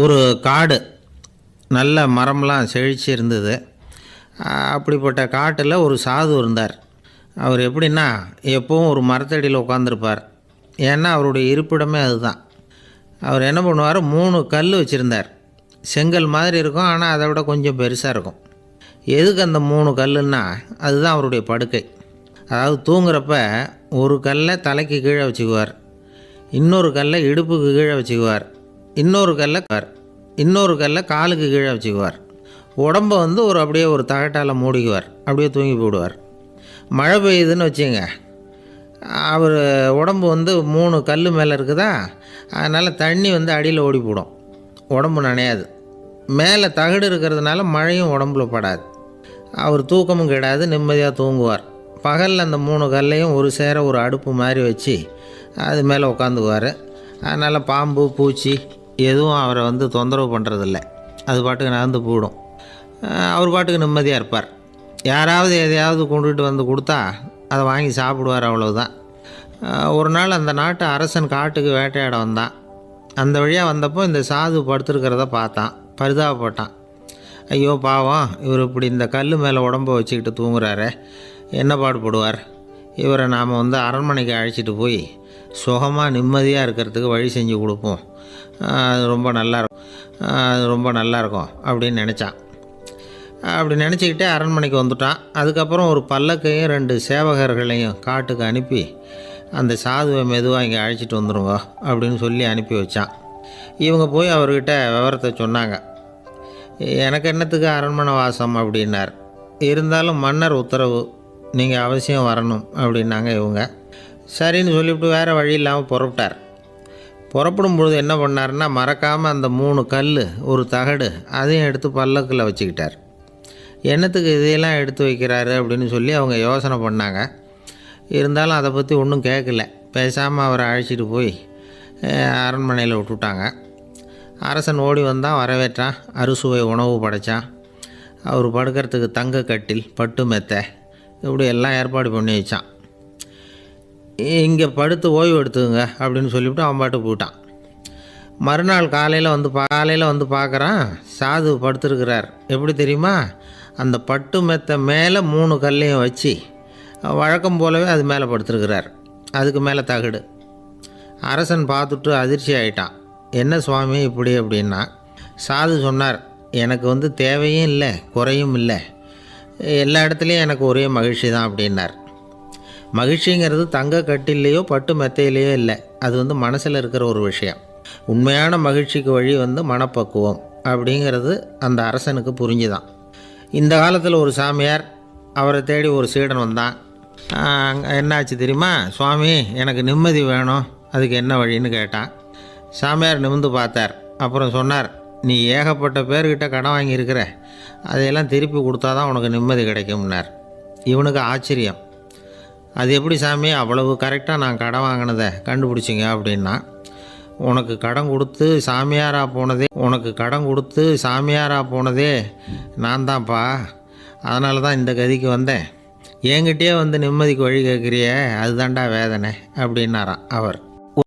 ஒரு காடு நல்ல மரம்லாம் செழிச்சு இருந்தது அப்படிப்பட்ட காட்டில் ஒரு சாது இருந்தார். அவர் எப்படின்னா எப்போவும் ஒரு மரத்தடியில் உட்காந்துருப்பார் ஏன்னா அவருடைய இருப்பிடமே அதுதான். அவர் என்ன பண்ணுவார்? மூணு கல் வச்சுருந்தார். செங்கல் மாதிரி இருக்கும் ஆனால் அதை விட கொஞ்சம் பெருசாக இருக்கும். எதுக்கு அந்த மூணு கல்லுன்னா அதுதான் அவருடைய படுக்கை. அதாவது தூங்குறப்ப ஒரு கல்லை தலைக்கு கீழே வச்சுக்குவார். இன்னொரு கல்லை இடுப்புக்கு கீழே வச்சுக்குவார். இன்னொரு கல்லை இன்னொரு கல்லை காலுக்கு கீழே வச்சுக்குவார். உடம்ப வந்து ஒரு அப்படியே ஒரு தகட்டால் மூடிக்குவார். அப்படியே தூங்கி போடுவார் மழை பெய்யுதுன்னு வச்சுங்க அவர் உடம்பு வந்து மூணு கல் மேலே இருக்குதா? அதனால் தண்ணி வந்து அடியில் ஓடி போடும். உடம்பு நனையாது. மேலே தகடு இருக்கிறதுனால மழையும் உடம்புல படாது. அவர் தூக்கமும் கிடாது நிம்மதியாக தூங்குவார். பகலில் அந்த மூணு கல்லையும் ஒரு சேர ஒரு அடுப்பு மாதிரி வச்சு அது மேலே உட்காந்துக்குவார் அதனால் பாம்பு பூச்சி எதுவும் அவரை வந்து தொந்தரவு பண்ணுறதில்ல அது பாட்டுக்கு நடந்து போயிடும். அவர் பாட்டுக்கு நிம்மதியாக இருப்பார். யாராவது எதையாவது கொண்டுகிட்டு வந்து கொடுத்தா அதை வாங்கி சாப்பிடுவார் அவ்வளவுதான். ஒரு நாள் அந்த நாட்டு அரசன் காட்டுக்கு வேட்டையாட வந்தான். அந்த வழியாக வந்தப்போ இந்த சாது படுத்துருக்கிறத பார்த்தான். பரிதாபப்பட்டான். ஐயோ பாவம் இவர் இப்படி இந்த கல் மேலே உடம்ப வச்சுக்கிட்டு தூங்குறாரு. என்ன பாடுபடுவார்? இவரை நாம் வந்து அரண்மனைக்கு அழைச்சிட்டு போய் சுகமாக நிம்மதியாக இருக்கிறதுக்கு வழி செஞ்சு கொடுப்போம். அது ரொம்ப நல்லா இருக்கும். அது ரொம்ப நல்லாயிருக்கும் அப்படின்னு நினச்சான். அப்படி நினச்சிக்கிட்டே அரண்மனைக்கு வந்துட்டான். அதுக்கப்புறம் ஒரு பல்லக்கையும் ரெண்டு சேவகர்களையும் காட்டுக்கு அனுப்பி அந்த சாதுவை மெதுவாக இங்கே அழைச்சிட்டு வந்துடுங்க அப்படின்னு சொல்லி அனுப்பி வச்சான். இவங்க போய் அவர்கிட்ட விவரத்தை சொன்னாங்க. எனக்கு என்னத்துக்கு அரண்மனை வாசம்? அப்படின்னார். இருந்தாலும் மன்னர் உத்தரவு நீங்கள் அவசியம் வரணும் அப்படின்னாங்க இவங்க. சரின்னு சொல்லிவிட்டு வேறு வழி இல்லாமல் புறப்பட்டார். புறப்படும் பொழுது என்ன பண்ணாருன்னா மறக்காமல் அந்த மூணு கல் ஒரு தகடு அதையும் எடுத்து பல்லக்கில் வச்சுக்கிட்டார். என்னத்துக்கு இதையெல்லாம் எடுத்து வைக்கிறாரு அப்படின்னு சொல்லி அவங்க யோசனை பண்ணாங்க. இருந்தாலும் அதை பற்றி ஒன்றும் கேட்கல பேசாமல் அவரை அழைச்சிட்டு போய் அரண்மனையில் விட்டுட்டாங்க. அரசன் ஓடி வந்தான் வரவேற்றான். அறுசுவை உணவு படைச்சான். அவர் படுக்கிறதுக்கு தங்க கட்டில் பட்டு மெத்தை இப்படி எல்லாம் ஏற்பாடு பண்ணி வச்சான். இங்கே படுத்து ஓய்வு எடுத்துக்கோங்க அப்படின்னு சொல்லிவிட்டு அவன் பாட்டு போயிட்டான். மறுநாள் காலையில் வந்து காலையில் வந்து பார்க்குறான் சாது படுத்துருக்கிறார். எப்படி தெரியுமா? அந்த பட்டு மெத்தை மேலே மூணு கல்லையும் வச்சு வழக்கம் போலவே அது மேலே படுத்திருக்கிறார். அதுக்கு மேலே தகடு. அரசன் பார்த்துட்டு அதிர்ச்சி ஆயிட்டான். என்ன சுவாமி இப்படி அப்படின்னா சாது சொன்னார் எனக்கு வந்து தேவையும் இல்லை குறையும் இல்லை. எல்லா இடத்துலையும் எனக்கு ஒரே மகிழ்ச்சி தான் அப்படின்னார். மகிழ்ச்சிங்கிறது தங்க கட்டிலேயோ பட்டு மெத்தையிலேயோ இல்லை. அது வந்து மனசில் இருக்கிற ஒரு விஷயம். உண்மையான மகிழ்ச்சிக்கு வழி வந்து மனப்பக்குவம் அப்படிங்கிறது அந்த அரசனுக்கு புரிஞ்சுதான். இந்த காலத்தில் ஒரு சாமியார் அவரை தேடி ஒரு சீடன் வந்தான். என்னாச்சு தெரியுமா? சுவாமி எனக்கு நிம்மதி வேணும். அதுக்கு என்ன வழின்னு கேட்டான். சாமியார் நிமிந்து பார்த்தார். அப்புறம் சொன்னார் நீ ஏகப்பட்ட பேர்கிட்ட கடன் வாங்கியிருக்கிற. அதையெல்லாம் திருப்பி கொடுத்தா தான் உனக்கு நிம்மதி கிடைக்கும்னார். இவனுக்கு ஆச்சரியம். அது எப்படி சாமி அவ்வளவு கரெக்டாக நான் கடன் வாங்கினதை கண்டுபிடிச்சிங்க அப்படின்னா உனக்கு கடன் கொடுத்து சாமியாராக போனதே உனக்கு கடன் கொடுத்து சாமியாராக போனதே நான் தான்ப்பா அதனால தான் இந்த கதிக்கு வந்தேன். என்கிட்டயே வந்து நிம்மதிக்கு வழி கேட்குறியே அதுதான்டா வேதனை அப்படின்னாராம் அவர்.